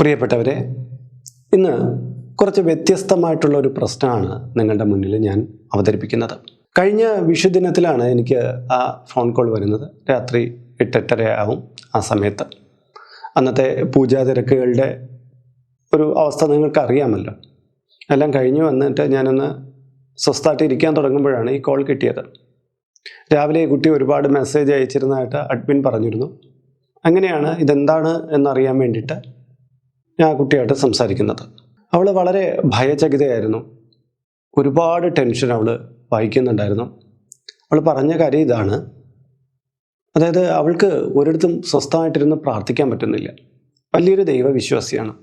പ്രിയപ്പെട്ടവരെ ഇന്ന് കുറച്ച് വ്യത്യസ്തമായിട്ടുള്ള ഒരു പ്രശ്നമാണ് നിങ്ങളുടെ മുന്നിൽ ഞാൻ അവതരിപ്പിക്കുന്നത്. കഴിഞ്ഞ വിഷുദിനത്തിലാണ് എനിക്ക് ആ ഫോൺ കോൾ വരുന്നത്. രാത്രി എട്ടെട്ടര ആവും ആ സമയത്ത്. അന്നത്തെ പൂജാ തിരക്കുകളുടെ ഒരു അവസ്ഥ നിങ്ങൾക്ക് അറിയാമല്ലോ എല്ലാം കഴിഞ്ഞു. വന്നിട്ട് ഞാനൊന്ന് സ്വസ്ഥമായിട്ട് ഇരിക്കാൻ തുടങ്ങുമ്പോഴാണ് ഈ കോൾ കിട്ടിയത്. രാവിലെ കുട്ടി ഒരുപാട് മെസ്സേജ് അയച്ചിരുന്നതായിട്ട് അഡ്മിൻ പറഞ്ഞിരുന്നു. അങ്ങനെയാണ് ഇതെന്താണ് എന്നറിയാൻ വേണ്ടിയിട്ട് ഞാൻ ആ കുട്ടിയായിട്ട് സംസാരിക്കുന്നത്. അവൾ വളരെ ഭയചകിതയായിരുന്നു. ഒരുപാട് ടെൻഷൻ അവൾ വഹിക്കുന്നുണ്ടായിരുന്നു. അവൾ പറഞ്ഞ കാര്യം ഇതാണ്. അതായത് അവൾക്ക് ഒരിടത്തും സ്വസ്ഥമായിട്ടിരുന്ന് പ്രാർത്ഥിക്കാൻ പറ്റുന്നില്ല. വലിയൊരു ദൈവവിശ്വാസിയാണ്.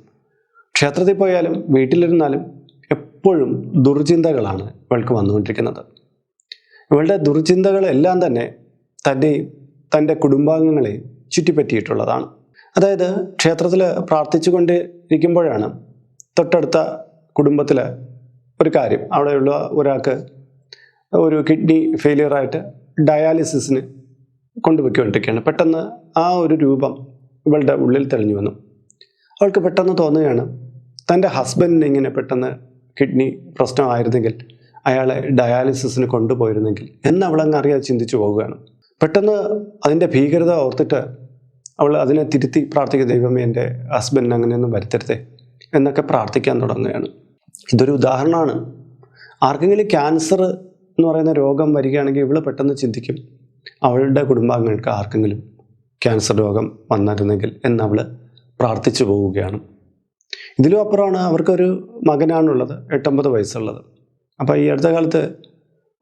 ക്ഷേത്രത്തിൽ പോയാലും വീട്ടിലിരുന്നാലും എപ്പോഴും ദുർചിന്തകളാണ് ഇവൾക്ക് വന്നുകൊണ്ടിരിക്കുന്നത്. ഇവളുടെ ദുർചിന്തകളെല്ലാം തന്നെ തന്റെയും തന്റെ കുടുംബാംഗങ്ങളെയും ചുറ്റിപ്പറ്റിയിട്ടുള്ളതാണ്. അതായത് ക്ഷേത്രത്തിൽ പ്രാർത്ഥിച്ചുകൊണ്ട് ഇരിക്കുമ്പോഴാണ് തൊട്ടടുത്ത കുടുംബത്തിൽ ഒരു കാര്യം. അവിടെയുള്ള ഒരാൾക്ക് ഒരു കിഡ്നി ഫെയിലിയറായിട്ട് ഡയാലിസിസിന് കൊണ്ടുപോയിക്കൊണ്ടിരിക്കുകയാണ് പെട്ടെന്ന് ആ ഒരു രൂപം ഇവളുടെ ഉള്ളിൽ തെളിഞ്ഞു വന്നു. അവൾക്ക് പെട്ടെന്ന് തോന്നുകയാണ് തന്റെ ഹസ്ബൻഡിന് ഇങ്ങനെ പെട്ടെന്ന് കിഡ്നി പ്രശ്നമായിരുന്നെങ്കിൽ അയാളെ ഡയാലിസിസിന് കൊണ്ടുപോയിരുന്നെങ്കിൽ എന്ന് അവളങ്ങ് അറിയാതെ ചിന്തിച്ചു പോവുകയാണ്. പെട്ടെന്ന് അതിന്റെ ഭീകരത ഓർത്തിട്ട് അവൾ അതിനെ തിരുത്തി പ്രാർത്ഥിക്കുക ദൈവമേ എന്റെ ഹസ്ബൻഡിന് അങ്ങനെയൊന്നും വരുത്തരുതേ എന്നൊക്കെ പ്രാർത്ഥിക്കാൻ തുടങ്ങുകയാണ്. ഇതൊരു ഉദാഹരണമാണ്. ആർക്കെങ്കിലും ക്യാൻസർ എന്ന് പറയുന്ന രോഗം വരികയാണെങ്കിൽ ഇവൾ പെട്ടെന്ന് ചിന്തിക്കും അവളുടെ കുടുംബാംഗങ്ങൾക്ക് ആർക്കെങ്കിലും ക്യാൻസർ രോഗം വന്നിരുന്നെങ്കിൽ എന്നവൾ പ്രാർത്ഥിച്ചു പോവുകയാണ്. ഇതിലും അപ്പുറമാണ് അവർക്കൊരു മകനാണുള്ളത് എട്ടൊമ്പത് വയസ്സുള്ളത്. അപ്പോൾ ഈ അടുത്ത കാലത്ത്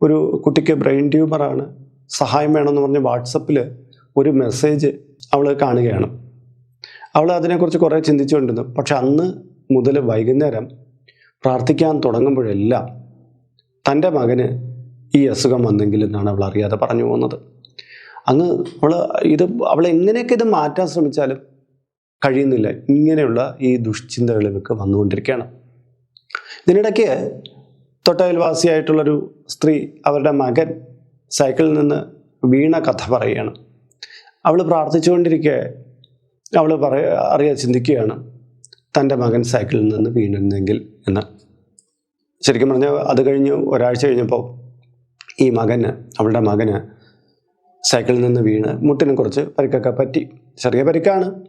ഒരു കുട്ടിക്ക് ബ്രെയിൻ ട്യൂമറാണ് സഹായം വേണമെന്ന് പറഞ്ഞ് വാട്സപ്പിൽ ഒരു മെസ്സേജ് അവൾ കാണുകയാണ്. അവൾ അതിനെക്കുറിച്ച് കുറേ ചിന്തിച്ചുകൊണ്ടിരുന്നു. പക്ഷെ അന്ന് മുതൽ വൈകുന്നേരം പ്രാർത്ഥിക്കാൻ തുടങ്ങുമ്പോഴെല്ലാം തന്റെ മകന് ഈ അസുഖം വന്നെങ്കിൽ എന്നാണ് അവൾ അറിയാതെ പറഞ്ഞു പോകുന്നത്. അങ്ങ് അവൾ ഇത് അവൾ എങ്ങനെയൊക്കെ ഇത് മാറ്റാൻ ശ്രമിച്ചാലും കഴിയുന്നില്ല. ഇങ്ങനെയുള്ള ഈ ദുഷ്ചിന്തകൾ ഇവർക്ക് വന്നുകൊണ്ടിരിക്കുകയാണ്. ഇതിനിടയ്ക്ക് തൊട്ടയൽവാസിയായിട്ടുള്ളൊരു സ്ത്രീ അവരുടെ മകൻ സൈക്കിളിൽ നിന്ന് വീണ കഥ പറയുകയാണ്. അവൾ പ്രാർത്ഥിച്ചുകൊണ്ടിരിക്കെ. അവൾ പറയ അറിയാതെ ചിന്തിക്കുകയാണ്. തന്റെ മകൻ സൈക്കിളിൽ നിന്ന് വീണിരുന്നെങ്കിൽ എന്ന്. ശരിക്കും പറഞ്ഞാൽ അത് കഴിഞ്ഞ് ഒരാഴ്ച കഴിഞ്ഞപ്പോൾ ഈ മകന് അവളുടെ മകന് സൈക്കിളിൽ നിന്ന് വീണ് മുട്ടിന് കുറച്ച് പരിക്കൊക്കെ പറ്റി. ചെറിയ പരിക്കാണ്.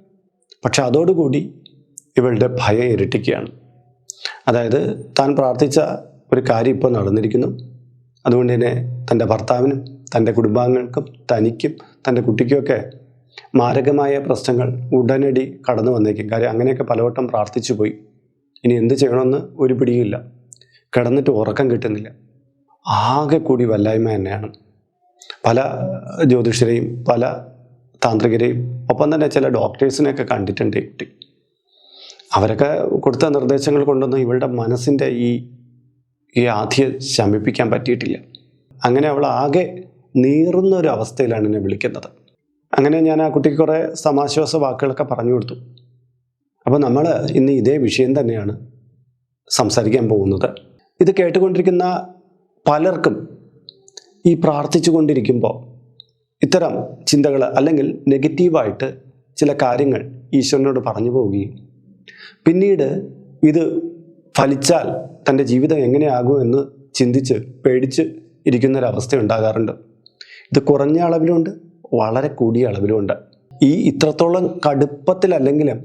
പക്ഷെ അതോടുകൂടി ഇവളുടെ ഭയം ഇരട്ടിക്കുകയാണ്. അതായത് താൻ പ്രാർത്ഥിച്ച ഒരു കാര്യം ഇപ്പോൾ നടന്നിരിക്കുന്നു. അതുകൊണ്ട് തന്നെ തന്റെ ഭർത്താവിനും തന്റെ കുടുംബാംഗങ്ങൾക്കും തനിക്കും തന്റെ കുട്ടിക്കുമൊക്കെ മാരകമായ പ്രശ്നങ്ങൾ ഉടനടി കടന്നു വന്നേക്കും. കാര്യം അങ്ങനെയൊക്കെ പലവട്ടം പ്രാർത്ഥിച്ചു പോയി. ഇനി എന്ത് ചെയ്യണമെന്ന് ഒരു പിടിയില്ല കിടന്നിട്ട് ഉറക്കം കിട്ടുന്നില്ല. ആകെ കൂടി വല്ലായ്മ തന്നെയാണ്. പല ജ്യോതിഷരെയും പല താന്ത്രികരെയും ഒപ്പം തന്നെ ചില ഡോക്ടേഴ്സിനെയൊക്കെ കണ്ടിട്ടുണ്ട് കുട്ടി. അവരൊക്കെ കൊടുത്ത നിർദ്ദേശങ്ങൾ കൊണ്ടൊന്നും ഇവളുടെ മനസ്സിന്റെ ഈ ഈ ആധിയെ ശമിപ്പിക്കാൻ പറ്റിയിട്ടില്ല. അങ്ങനെ അവൾ ആകെ നീറുന്ന ഒരു അവസ്ഥയിലാണ് എന്നെ വിളിക്കുന്നത്. അങ്ങനെ ഞാൻ ആ കുട്ടിക്ക് കുറേ സമാശ്വാസ വാക്കുകളൊക്കെ പറഞ്ഞു കൊടുത്തു. അപ്പോൾ നമ്മൾ ഇന്ന് ഇതേ വിഷയം തന്നെയാണ് സംസാരിക്കാൻ പോകുന്നത്. ഇത് കേട്ടുകൊണ്ടിരിക്കുന്ന പലർക്കും ഈ പ്രാർത്ഥിച്ചു കൊണ്ടിരിക്കുമ്പോൾ ഇത്തരം ചിന്തകൾ അല്ലെങ്കിൽ നെഗറ്റീവായിട്ട് ചില കാര്യങ്ങൾ ഈശ്വരനോട് പറഞ്ഞു പോവുകയും പിന്നീട് ഇത് ഫലിച്ചാൽ തന്റെ ജീവിതം എങ്ങനെയാകും എന്ന് ചിന്തിച്ച് പേടിച്ച് ഇരിക്കുന്നൊരവസ്ഥ ഉണ്ടാകാറുണ്ട്. ഇത് കുറഞ്ഞ അളവിലുണ്ട് വളരെ കൂടിയ അളവിലുമുണ്ട്. ഈ ഇത്രത്തോളം കടുപ്പത്തിലല്ലെങ്കിലും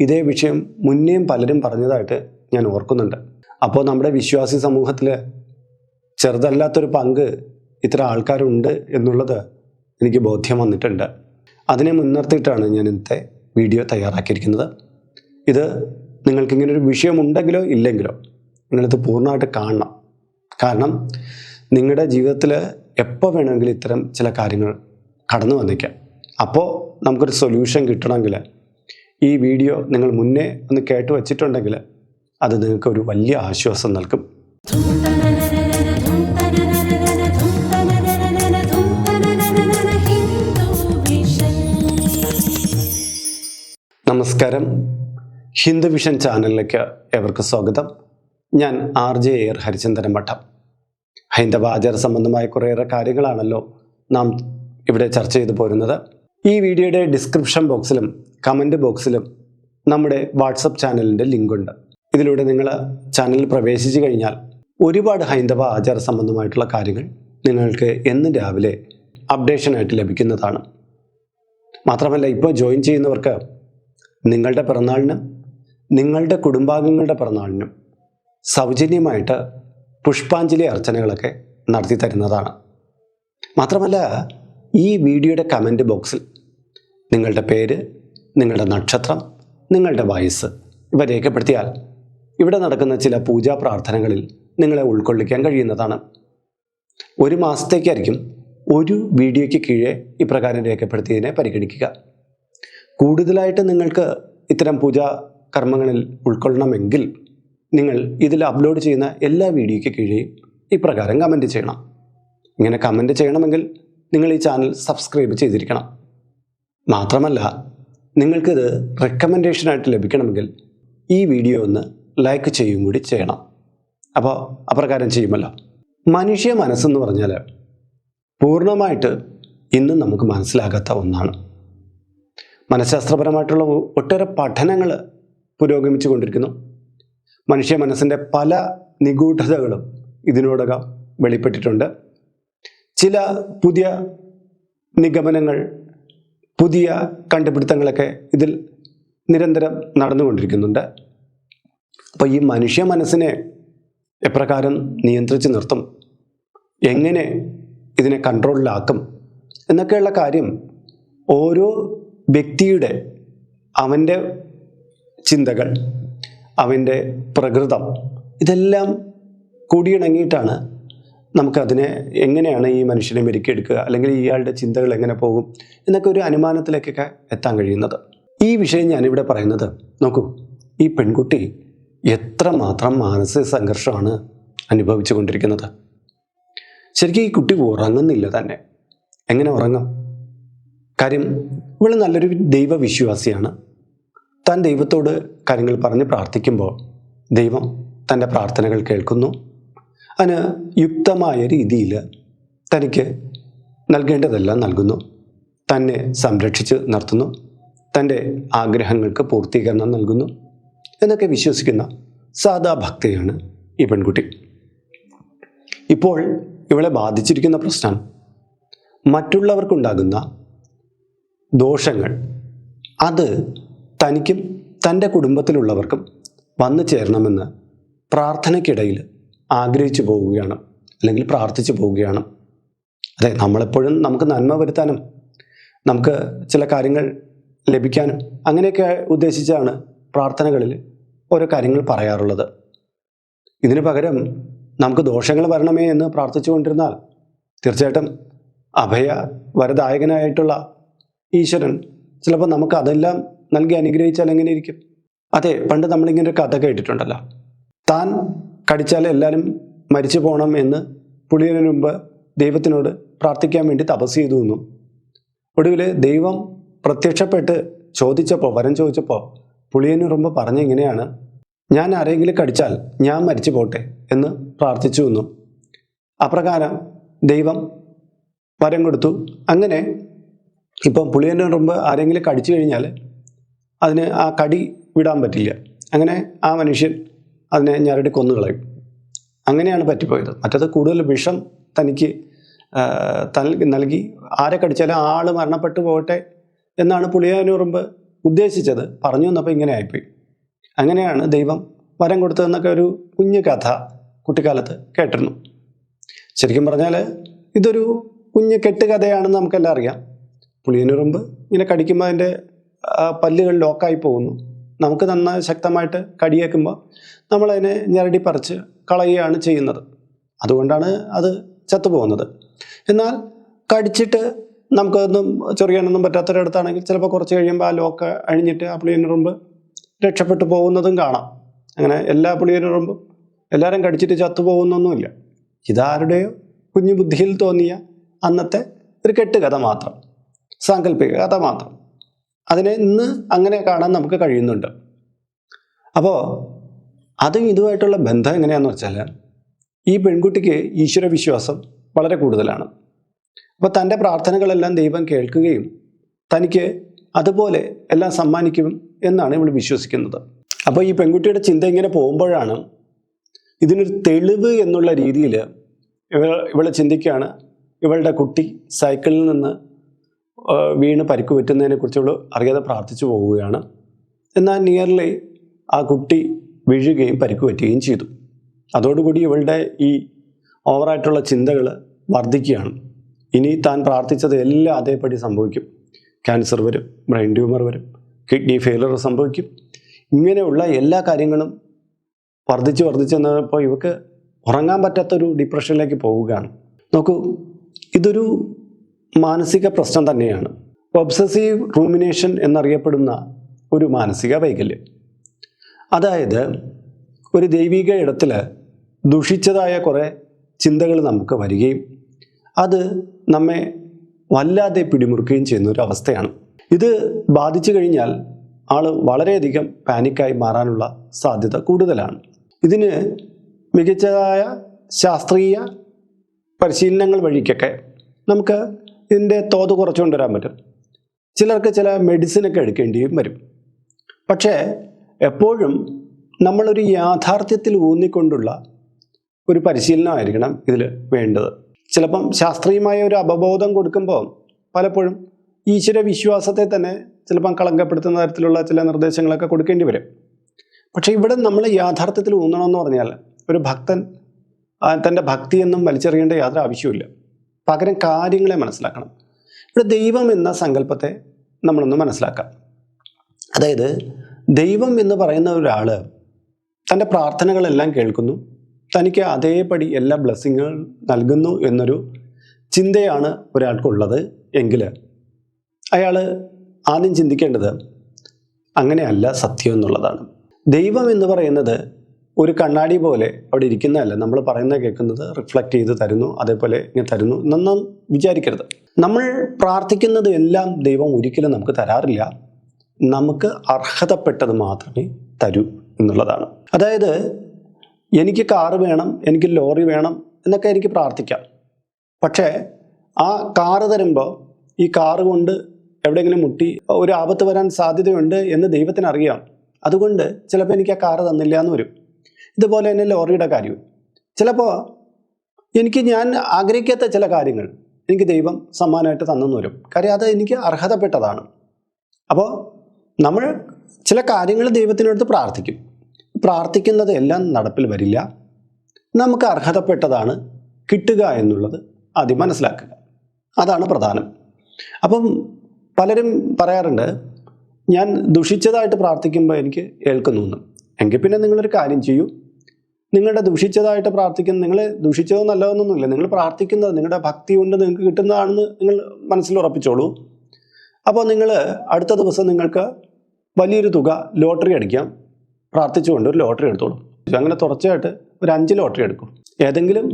ഇതേ വിഷയം മുന്നേയും പലരും പറഞ്ഞതായിട്ട് ഞാൻ ഓർക്കുന്നുണ്ട്. അപ്പോൾ നമ്മുടെ വിശ്വാസി സമൂഹത്തിൽ ചെറുതല്ലാത്തൊരു പങ്ക് ഇത്ര ആൾക്കാരുണ്ട് എന്നുള്ളത് എനിക്ക് ബോധ്യം വന്നിട്ടുണ്ട്. അതിനെ മുൻനിർത്തിയിട്ടാണ് ഞാൻ ഇന്നത്തെ വീഡിയോ തയ്യാറാക്കിയിരിക്കുന്നത്. ഇത് നിങ്ങൾക്കിങ്ങനൊരു വിഷയമുണ്ടെങ്കിലോ ഇല്ലെങ്കിലോ നിങ്ങളിത് പൂർണമായിട്ട് കാണണം. കാരണം നിങ്ങളുടെ ജീവിതത്തിൽ എപ്പോൾ വേണമെങ്കിലും ഇത്തരം ചില കാര്യങ്ങൾ കടന്നു വന്നേക്കാം. അപ്പോൾ നമുക്കൊരു സൊല്യൂഷൻ കിട്ടണമെങ്കിൽ ഈ വീഡിയോ നിങ്ങൾ മുന്നേ ഒന്ന് കേട്ട് വച്ചിട്ടുണ്ടെങ്കിൽ അത് നിങ്ങൾക്ക് ഒരു വലിയ ആശ്വാസം നൽകും. നമസ്കാരം. ഹിന്ദു വിഷൻ ചാനലിലേക്ക് എവർക്ക് സ്വാഗതം. ഞാൻ ആർ ജെ എയർ ഹരിചന്ദ്രൻ മഠം ഹൈന്ദവ ആചാര സംബന്ധമായ കുറേയേറെ കാര്യങ്ങളാണല്ലോ നാം ഇവിടെ ചർച്ച ചെയ്തു പോരുന്നത്. ഈ വീഡിയോയുടെ ഡിസ്ക്രിപ്ഷൻ ബോക്സിലും കമന്റ് ബോക്സിലും നമ്മുടെ വാട്സപ്പ് ചാനലിന്റെ ലിങ്കുണ്ട്. ഇതിലൂടെ നിങ്ങൾ ചാനലിൽ പ്രവേശിച്ചു കഴിഞ്ഞാൽ ഒരുപാട് ഹൈന്ദവ ആചാര സംബന്ധമായിട്ടുള്ള കാര്യങ്ങൾ നിങ്ങൾക്ക് എന്നും രാവിലെ അപ്ഡേഷനായിട്ട് ലഭിക്കുന്നതാണ്. മാത്രമല്ല ഇപ്പോൾ ജോയിൻ ചെയ്യുന്നവർക്ക് നിങ്ങളുടെ പിറന്നാളിനും നിങ്ങളുടെ കുടുംബാംഗങ്ങളുടെ പിറന്നാളിനും സൗജന്യമായിട്ട് പുഷ്പാഞ്ജലി അർച്ചനകളൊക്കെ നടത്തി തരുന്നതാണ്. മാത്രമല്ല ഈ വീഡിയോയുടെ കമന്റ് ബോക്സിൽ നിങ്ങളുടെ പേര് നിങ്ങളുടെ നക്ഷത്രം നിങ്ങളുടെ വയസ്സ് ഇവ രേഖപ്പെടുത്തിയാൽ ഇവിടെ നടക്കുന്ന ചില പൂജാ പ്രാർത്ഥനകളിൽ നിങ്ങളെ ഉൾക്കൊള്ളിക്കാൻ കഴിയുന്നതാണ്. ഒരു മാസത്തേക്കായിരിക്കും ഒരു വീഡിയോയ്ക്ക് കീഴെ ഇപ്രകാരം രേഖപ്പെടുത്തിയതിനെ പരിഗണിക്കുക. കൂടുതലായിട്ട് നിങ്ങൾക്ക് ഇത്തരം പൂജാ കർമ്മങ്ങളിൽ ഉൾക്കൊള്ളണമെങ്കിൽ നിങ്ങൾ ഇതിൽ അപ്ലോഡ് ചെയ്യുന്ന എല്ലാ വീഡിയോയ്ക്ക് കീഴെയും ഇപ്രകാരം കമന്റ് ചെയ്യണം. ഇങ്ങനെ കമന്റ് ചെയ്യണമെങ്കിൽ നിങ്ങൾ ഈ ചാനൽ സബ്സ്ക്രൈബ് ചെയ്തിരിക്കണം. മാത്രമല്ല നിങ്ങൾക്കിത് റെക്കമെൻഡേഷനായിട്ട് ലഭിക്കണമെങ്കിൽ ഈ വീഡിയോ ഒന്ന് ലൈക്ക് ചെയ്യും കൂടി ചെയ്യണം. അപ്പോൾ അപ്രകാരം ചെയ്യുമല്ലോ. മനുഷ്യ മനസ്സെന്ന് പറഞ്ഞാൽ പൂർണമായിട്ട് ഇന്നും നമുക്ക് മനസ്സിലാകാത്ത ഒന്നാണ്. മനഃശാസ്ത്രപരമായിട്ടുള്ള ഒട്ടേറെ പഠനങ്ങൾ പുരോഗമിച്ചു കൊണ്ടിരിക്കുന്നു മനുഷ്യ മനസ്സിന്റെ പല നിഗൂഢതകളും ഇതിനോടകം വെളിപ്പെട്ടിട്ടുണ്ട്. ചില പുതിയ നിഗമനങ്ങൾ പുതിയ കണ്ടുപിടുത്തങ്ങളൊക്കെ ഇതിൽ നിരന്തരം നടന്നുകൊണ്ടിരിക്കുന്നുണ്ട്. അപ്പോൾ ഈ മനുഷ്യ മനസ്സിനെ എപ്രകാരം നിയന്ത്രിച്ച് നിർത്തും? എങ്ങനെ ഇതിനെ കൺട്രോളിലാക്കും? എന്നൊക്കെയുള്ള കാര്യം ഓരോ വ്യക്തിയുടെ അവന്റെ ചിന്തകൾ അവന്റെ പ്രകൃതം. ഇതെല്ലാം കൂടിയിണങ്ങിയിട്ടാണ് നമുക്കതിനെ എങ്ങനെയാണ് ഈ മനുഷ്യനെ മെരുക്കിയെടുക്കുക അല്ലെങ്കിൽ ഇയാളുടെ ചിന്തകൾ എങ്ങനെ പോകും എന്നൊക്കെ ഒരു അനുമാനത്തിലേക്കൊക്കെ എത്താൻ കഴിയുന്നത്. ഈ വിഷയം ഞാനിവിടെ പറയുന്നത് നോക്കൂ ഈ പെൺകുട്ടി എത്രമാത്രം മാനസിക സംഘർഷമാണ് അനുഭവിച്ചു കൊണ്ടിരിക്കുന്നത് ശരിക്കും ഈ കുട്ടി ഉറങ്ങുന്നില്ല തന്നെ. എങ്ങനെ ഉറങ്ങും? കാര്യം ഇവൾ നല്ലൊരു ദൈവവിശ്വാസിയാണ്. താൻ ദൈവത്തോട് കാര്യങ്ങൾ പറഞ്ഞ് പ്രാർത്ഥിക്കുമ്പോൾ ദൈവം തന്റെ പ്രാർത്ഥനകൾ കേൾക്കുന്നു. അതിന് യുക്തമായ രീതിയിൽ തനിക്ക് നൽകേണ്ടതെല്ലാം നൽകുന്നു. തന്നെ സംരക്ഷിച്ച് നിർത്തുന്നു. തന്റെ ആഗ്രഹങ്ങൾക്ക് പൂർത്തീകരണം നൽകുന്നു. എന്നൊക്കെ വിശ്വസിക്കുന്ന സാധാ ഭക്തയാണ് ഈ പെൺകുട്ടി. ഇപ്പോൾ ഇവളെ ബാധിച്ചിരിക്കുന്ന പ്രശ്നം മറ്റുള്ളവർക്കുണ്ടാകുന്ന ദോഷങ്ങൾ അത് തനിക്കും തന്റെ കുടുംബത്തിലുള്ളവർക്കും വന്നു ചേരണമെന്ന് പ്രാർത്ഥനയ്ക്കിടയിൽ ആഗ്രഹിച്ചു പോവുകയാണ് അല്ലെങ്കിൽ പ്രാർത്ഥിച്ചു പോവുകയാണ്. അതെ നമ്മളെപ്പോഴും നമുക്ക് നന്മ വരുത്താനും നമുക്ക് ചില കാര്യങ്ങൾ ലഭിക്കാനും അങ്ങനെയൊക്കെ ഉദ്ദേശിച്ചാണ് പ്രാർത്ഥനകളിൽ ഓരോ കാര്യങ്ങൾ പറയാറുള്ളത്. ഇതിനു പകരം നമുക്ക് ദോഷങ്ങൾ വരണമേ എന്ന് പ്രാർത്ഥിച്ചുകൊണ്ടിരുന്നാൽ തീർച്ചയായിട്ടും അഭയ വരദായകനായിട്ടുള്ള ഈശ്വരൻ ചിലപ്പോൾ നമുക്ക് അതെല്ലാം നൽകി അനുഗ്രഹിച്ചാൽ എങ്ങനെ ഇരിക്കും അതെ പണ്ട് നമ്മളിങ്ങനെ ഒരു കഥ കേട്ടിട്ടുണ്ടല്ലോ. താൻ കടിച്ചാൽ എല്ലാവരും മരിച്ചു പോകണം എന്ന് പുളിയന് മുമ്പ് ദൈവത്തിനോട് പ്രാർത്ഥിക്കാൻ വേണ്ടി തപസ് ചെയ്തു എന്നും. ഒടുവിൽ ദൈവം പ്രത്യക്ഷപ്പെട്ട് ചോദിച്ചപ്പോൾ വരം ചോദിച്ചപ്പോൾ പുളിയനുറുമ്പ് പറഞ്ഞ ഇങ്ങനെയാണ് ഞാൻ ആരെങ്കിലും കടിച്ചാൽ ഞാൻ മരിച്ചു പോട്ടെ എന്ന് പ്രാർത്ഥിച്ചു എന്നും. അപ്രകാരം ദൈവം വരം കൊടുത്തു. അങ്ങനെ ഇപ്പം പുളിയനുറുമ്പ് ആരെങ്കിലും കടിച്ചു കഴിഞ്ഞാൽ അതിന് ആ കടി വിടാൻ പറ്റില്ല. അങ്ങനെ ആ മനുഷ്യൻ അതിനെ ഞരടി കൊന്നുകളയും. അങ്ങനെയാണ് പറ്റിപ്പോയത്. മറ്റത് കൂടുതൽ വിഷം തനിക്ക് നൽകി ആരെ കടിച്ചാലും ആൾ മരണപ്പെട്ടു പോകട്ടെ എന്നാണ് പുളിയാനുറുമ്പ് ഉദ്ദേശിച്ചത്. പറഞ്ഞു വന്നപ്പോൾ ഇങ്ങനെ ആയിപ്പോയി. അങ്ങനെയാണ് ദൈവം വരം കൊടുത്തതെന്നൊക്കെ ഒരു കുഞ്ഞു കഥ കുട്ടിക്കാലത്ത് കേട്ടിരുന്നു. ശരിക്കും പറഞ്ഞാൽ ഇതൊരു കുഞ്ഞു കെട്ടുകഥയാണെന്ന് നമുക്കെല്ലാം അറിയാം. പുളിയനുറുമ്പ് ഇങ്ങനെ കടിക്കുമ്പോൾ അതിന്റെ പല്ലുകൾ ലോക്കായി പോകുന്നു. നമുക്ക് നന്നായി ശക്തമായിട്ട് കടിയേക്കുമ്പോൾ നമ്മളതിനെ ഞരടി പറിച്ച് കളയുകയാണ് ചെയ്യുന്നത്. അതുകൊണ്ടാണ് അത് ചത്തുപോകുന്നത്. എന്നാൽ കടിച്ചിട്ട് നമുക്കതൊന്നും ചൊറിയാനൊന്നും പറ്റാത്തൊരിടത്താണെങ്കിൽ ചിലപ്പോൾ കുറച്ച് കഴിയുമ്പോൾ ആ ലോക്ക് അഴിഞ്ഞിട്ട് ആ പുളിയനുറുമ്പ് രക്ഷപ്പെട്ടു പോകുന്നതും കാണാം. അങ്ങനെ എല്ലാ പുളിയനുറുമ്പും എല്ലാവരും കടിച്ചിട്ട് ചത്തുപോകുന്നൊന്നുമില്ല. ഇതാരുടെയോ കുഞ്ഞു ബുദ്ധിയിൽ തോന്നിയ അന്നത്തെ ഒരു കെട്ടുകഥ മാത്രം. സാങ്കല്പിക കഥ മാത്രം. അതിനെ ഇന്ന് അങ്ങനെ കാണാൻ നമുക്ക് കഴിയുന്നുണ്ട്. അപ്പോൾ അതും ഇതുമായിട്ടുള്ള ബന്ധം എങ്ങനെയാണെന്ന് വെച്ചാൽ ഈ പെൺകുട്ടിക്ക് ഈശ്വരവിശ്വാസം വളരെ കൂടുതലാണ്. അപ്പോൾ തന്റെ പ്രാർത്ഥനകളെല്ലാം ദൈവം കേൾക്കുകയും തനിക്ക് അതുപോലെ എല്ലാം സമ്മാനിക്കും എന്നാണ് ഇവൾ വിശ്വസിക്കുന്നത്. അപ്പോൾ ഈ പെൺകുട്ടിയുടെ ചിന്ത ഇങ്ങനെ പോകുമ്പോഴാണ് ഇതിനൊരു തെളിവ് എന്നുള്ള രീതിയിൽ ഇവൾ ഇവൾ ചിന്തിക്കുകയാണ് ഇവളുടെ കുട്ടി സൈക്കിളിൽ നിന്ന് വീണ് പരിക്ക് പറ്റുന്നതിനെ കുറിച്ച് ഇവൾ അറിയാതെ പ്രാർത്ഥിച്ചു പോവുകയാണ്. എന്നാൽ നിയർലി ആ കുട്ടി വീഴുകയും പരിക്ക് പറ്റുകയും ചെയ്തു. അതോടുകൂടി ഇവളുടെ ഈ ഓവറായിട്ടുള്ള ചിന്തകൾ വർദ്ധിക്കുകയാണ്. ഇനി താൻ പ്രാർത്ഥിച്ചത് എല്ലാം അതേപടി സംഭവിക്കും. ക്യാൻസർ വരും ബ്രെയിൻ ട്യൂമർ വരും കിഡ്നി ഫെയിലർ സംഭവിക്കും. ഇങ്ങനെയുള്ള എല്ലാ കാര്യങ്ങളും വർദ്ധിച്ച് വർദ്ധിച്ചപ്പോൾ ഇവക്ക് ഉറങ്ങാൻ പറ്റാത്തൊരു ഡിപ്രഷനിലേക്ക് പോവുകയാണ്. നോക്കൂ ഇതൊരു മാനസിക പ്രശ്നം തന്നെയാണ്. ഒബ്സസീവ് റൂമിനേഷൻ എന്നറിയപ്പെടുന്ന ഒരു മാനസിക വൈകല്യം. അതായത് ഒരു ദൈവിക ഇടത്തിൽ ദുഷിച്ചതായ കുറേ ചിന്തകൾ നമുക്ക് വരികയും അത് നമ്മെ വല്ലാതെ പിടിമുറുക്കുകയും ചെയ്യുന്ന ഒരു അവസ്ഥയാണ്. ഇത് ബാധിച്ചു കഴിഞ്ഞാൽ ആൾ വളരെയധികം പാനിക്കായി മാറാനുള്ള സാധ്യത കൂടുതലാണ്. ഇതിന് മികച്ചതായ ശാസ്ത്രീയ പരിശീലനങ്ങൾ വഴിക്കൊക്കെ നമുക്ക് ഇതിന്റെ തോത് കുറച്ചു കൊണ്ടുവരാൻ പറ്റും. ചിലർക്ക് ചില മെഡിസിനൊക്കെ എടുക്കേണ്ടിയും വരും. പക്ഷേ എപ്പോഴും നമ്മളൊരു യാഥാർത്ഥ്യത്തിൽ ഊന്നിക്കൊണ്ടുള്ള ഒരു പരിശീലനമായിരിക്കണം ഇതിൽ വേണ്ടത്. ചിലപ്പം ശാസ്ത്രീയമായ ഒരു അവബോധം കൊടുക്കുമ്പോൾ പലപ്പോഴും ഈശ്വര വിശ്വാസത്തെ തന്നെ ചിലപ്പം കളങ്കപ്പെടുത്തുന്ന തരത്തിലുള്ള ചില നിർദ്ദേശങ്ങളൊക്കെ കൊടുക്കേണ്ടി വരും. പക്ഷേ ഇവിടെ നമ്മൾ യാഥാർത്ഥ്യത്തിൽ ഊന്നണമെന്ന് പറഞ്ഞാൽ ഒരു ഭക്തൻ തന്റെ ഭക്തിയെന്നും വലിച്ചെറിയേണ്ട യാതൊരു ആവശ്യമില്ല പകരം കാര്യങ്ങളെ മനസ്സിലാക്കണം. ഇവിടെ ദൈവം എന്ന സങ്കല്പത്തെ നമ്മളൊന്ന് മനസ്സിലാക്കാം. അതായത് ദൈവം എന്ന് പറയുന്ന ഒരാൾ തന്റെ പ്രാർത്ഥനകളെല്ലാം കേൾക്കുന്നു. തനിക്ക് അതേപടി എല്ലാ ബ്ലെസ്സിങ്ങുകളും നൽകുന്നു എന്നൊരു ചിന്തയാണ് ഒരാൾക്കുള്ളത് എങ്കിൽ അയാൾ ആദ്യം ചിന്തിക്കേണ്ടത് അങ്ങനെയല്ല സത്യം എന്നുള്ളതാണ്. ദൈവം എന്ന് പറയുന്നത് ഒരു കണ്ണാടി പോലെ അവിടെ ഇരിക്കുന്നതല്ല. നമ്മൾ പറയുന്നത് കേൾക്കുന്നത് റിഫ്ലക്റ്റ് ചെയ്ത് തരുന്നു അതേപോലെ ഇങ്ങനെ തരുന്നു എന്നൊന്നും വിചാരിക്കരുത്. നമ്മൾ പ്രാർത്ഥിക്കുന്നത് എല്ലാം ദൈവം ഒരിക്കലും നമുക്ക് തരാറില്ല. നമുക്ക് അർഹതപ്പെട്ടത് മാത്രമേ തരൂ എന്നുള്ളതാണ്. അതായത് എനിക്ക് കാറ് വേണം എനിക്ക് ലോറി വേണം എന്നൊക്കെ എനിക്ക് പ്രാർത്ഥിക്കാം. പക്ഷേ ആ കാറ് തരുമ്പോൾ ഈ കാറ് കൊണ്ട് എവിടെയെങ്കിലും മുട്ടി ഒരു ആപത്ത് വരാൻ സാധ്യതയുണ്ട് എന്ന് ദൈവത്തിന് അറിയാം അതുകൊണ്ട് ചിലപ്പോൾ എനിക്ക് ആ കാറ് തന്നില്ല എന്ന് വരും. ഇതുപോലെ തന്നെ ലോറിയുടെ കാര്യവും ചിലപ്പോൾ എനിക്ക് ഞാൻ ആഗ്രഹിക്കാത്ത ചില കാര്യങ്ങൾ എനിക്ക് ദൈവം സമ്മാനമായിട്ട് തന്നെന്ന് വരും. കാര്യം അത് എനിക്ക് അർഹതപ്പെട്ടതാണ്. അപ്പോൾ നമ്മൾ ചില കാര്യങ്ങൾ ദൈവത്തിനടുത്ത് പ്രാർത്ഥിക്കും. പ്രാർത്ഥിക്കുന്നത് എല്ലാം നടപ്പിൽ വരില്ല. നമുക്ക് അർഹതപ്പെട്ടതാണ് കിട്ടുക എന്നുള്ളത് ആദ്യം മനസ്സിലാക്കുക. അതാണ് പ്രധാനം. അപ്പം പലരും പറയാറുണ്ട് ഞാൻ ദുഷിച്ചതായിട്ട് പ്രാർത്ഥിക്കുമ്പോൾ എനിക്ക് ഏൽക്കുന്നു എങ്കിൽ പിന്നെ നിങ്ങളൊരു കാര്യം ചെയ്യൂ. നിങ്ങളുടെ ദുഷിച്ചതായിട്ട് പ്രാർത്ഥിക്കുന്ന നിങ്ങൾ ദുഷിച്ചതോ നല്ലതെന്നൊന്നുമില്ല. നിങ്ങൾ പ്രാർത്ഥിക്കുന്നത് നിങ്ങളുടെ ഭക്തി കൊണ്ട് നിങ്ങൾക്ക് കിട്ടുന്നതാണെന്ന് നിങ്ങൾ മനസ്സിൽ ഉറപ്പിച്ചോളൂ. അപ്പോൾ നിങ്ങൾ അടുത്ത ദിവസം നിങ്ങൾക്ക് വലിയൊരു തുക ലോട്ടറി അടിക്കാം. പ്രാർത്ഥിച്ചുകൊണ്ട് ഒരു ലോട്ടറി എടുത്തോളൂ. അങ്ങനെ തുടർച്ചയായിട്ട് ഒരു അഞ്ച് ലോട്ടറി എടുക്കും. ഏതെങ്കിലും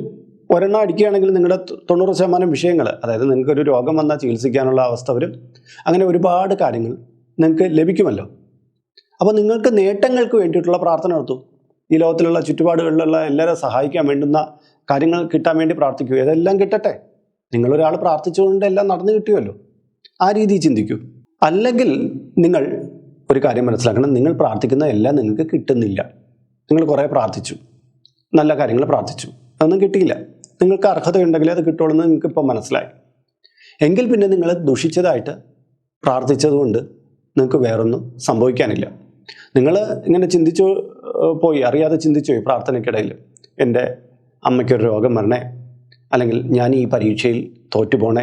ഒരെണ്ണം അടിക്കുകയാണെങ്കിൽ നിങ്ങളുടെ തൊണ്ണൂറ് ശതമാനം വിഷയങ്ങൾ അതായത് നിങ്ങൾക്കൊരു രോഗം വന്നാൽ ചികിത്സിക്കാനുള്ള അവസ്ഥ വരും. അങ്ങനെ ഒരുപാട് കാര്യങ്ങൾ നിങ്ങൾക്ക് ലഭിക്കുമല്ലോ. അപ്പോൾ നിങ്ങൾക്ക് നേട്ടങ്ങൾക്ക് വേണ്ടിയിട്ടുള്ള പ്രാർത്ഥന നടത്തൂ. ഈ ലോകത്തിലുള്ള ചുറ്റുപാടുകളിലുള്ള എല്ലാവരും സഹായിക്കാൻ വേണ്ടുന്ന കാര്യങ്ങൾ കിട്ടാൻ വേണ്ടി പ്രാർത്ഥിക്കൂ. ഇതെല്ലാം കിട്ടട്ടെ? നിങ്ങളൊരാൾ പ്രാർത്ഥിച്ചുകൊണ്ട് എല്ലാം നടന്നു കിട്ടിയല്ലോ. ആ രീതി ചിന്തിക്കൂ. അല്ലെങ്കിൽ നിങ്ങൾ ഒരു കാര്യം മനസ്സിലാക്കണം. നിങ്ങൾ പ്രാർത്ഥിക്കുന്ന എല്ലാം നിങ്ങൾക്ക് കിട്ടുന്നില്ല. നിങ്ങൾ കുറേ പ്രാർത്ഥിച്ചു. നല്ല കാര്യങ്ങൾ പ്രാർത്ഥിച്ചു. അതൊന്നും കിട്ടിയില്ല. നിങ്ങൾക്ക് അർഹതയുണ്ടെങ്കിൽ അത് കിട്ടുള്ളൂ എന്ന് നിങ്ങൾക്ക് ഇപ്പം മനസ്സിലായി. എങ്കിൽ പിന്നെ നിങ്ങൾ ദുഷിച്ചതായിട്ട് പ്രാർത്ഥിച്ചതുകൊണ്ട് നിങ്ങൾക്ക് വേറൊന്നും സംഭവിക്കാനില്ല. നിങ്ങൾ ഇങ്ങനെ ചിന്തിച്ചു പോയി. അറിയാതെ ചിന്തിച്ചു പോയി പ്രാർത്ഥനയ്ക്കിടയിൽ എന്റെ അമ്മയ്ക്കൊരു രോഗം വരണേ അല്ലെങ്കിൽ ഞാൻ ഈ പരീക്ഷയിൽ തോറ്റു പോണേ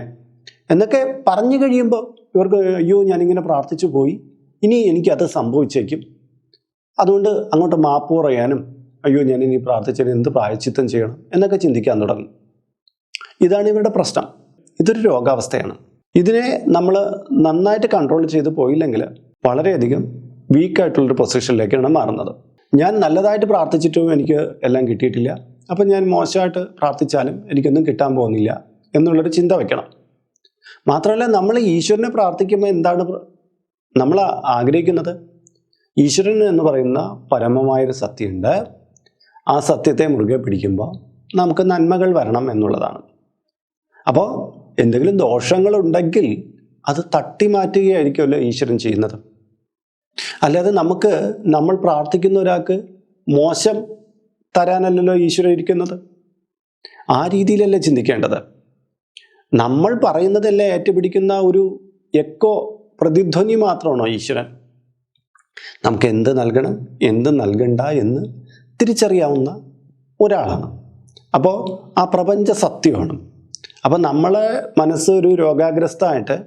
എന്നൊക്കെ പറഞ്ഞു കഴിയുമ്പോൾ ഇവർക്ക് അയ്യോ ഞാനിങ്ങനെ പ്രാർത്ഥിച്ചു പോയി. ഇനി എനിക്കത് സംഭവിച്ചേക്കും. അതുകൊണ്ട് അങ്ങോട്ട് മാപ്പ് പറയാനും അയ്യോ ഞാൻ ഇനി പ്രാർത്ഥിച്ചതിന് എന്ത് പ്രായച്ചിത്തം ചെയ്യണം? എന്നൊക്കെ ചിന്തിക്കാൻ തുടങ്ങും. ഇതാണ് ഇവരുടെ പ്രശ്നം. ഇതൊരു രോഗാവസ്ഥയാണ്. ഇതിനെ നമ്മൾ നന്നായിട്ട് കൺട്രോൾ ചെയ്ത് പോയില്ലെങ്കിൽ വളരെയധികം വീക്കായിട്ടുള്ളൊരു പൊസിഷനിലേക്കാണ് മാറുന്നത്. ഞാൻ നല്ലതായിട്ട് പ്രാർത്ഥിച്ചിട്ടും എനിക്ക് എല്ലാം കിട്ടിയിട്ടില്ല. അപ്പം ഞാൻ മോശമായിട്ട് പ്രാർത്ഥിച്ചാലും എനിക്കൊന്നും കിട്ടാൻ പോകുന്നില്ല എന്നുള്ളൊരു ചിന്ത വയ്ക്കണം മാത്രമല്ല നമ്മൾ ഈശ്വരനെ പ്രാർത്ഥിക്കുമ്പോൾ എന്താണ് നമ്മൾ ആഗ്രഹിക്കുന്നത്? ഈശ്വരൻ എന്ന് പറയുന്ന പരമമായൊരു സത്യമുണ്ട്. ആ സത്യത്തെ മുറുകെ പിടിക്കുമ്പോൾ നമുക്ക് നന്മകൾ വരണം എന്നുള്ളതാണ്. അപ്പോൾ എന്തെങ്കിലും ദോഷങ്ങളുണ്ടെങ്കിൽ അത് തട്ടി മാറ്റുകയായിരിക്കുമല്ലോ ഈശ്വരൻ ചെയ്യുന്നത്. അല്ലാതെ നമുക്ക് നമ്മൾ പ്രാർത്ഥിക്കുന്ന ഒരാൾക്ക് മോശം തരാനല്ലല്ലോ ഈശ്വരൻ ഇരിക്കുന്നത്? ആ രീതിയിലല്ലേ ചിന്തിക്കേണ്ടത്? നമ്മൾ പറയുന്നതല്ലേ ഏറ്റുപിടിക്കുന്ന ഒരു എക്കോ പ്രതിധ്വനി മാത്രമാണോ ഈശ്വരൻ? നമുക്ക് എന്ത് നൽകണം എന്ത് നൽകണ്ട എന്ന് തിരിച്ചറിയാവുന്ന ഒരാളാണ്. അപ്പോൾ ആ പ്രപഞ്ച സത്യമാണ്. അപ്പോൾ നമ്മളെ മനസ്സ് ഒരു രോഗാഗ്രസ്തമായിട്ട്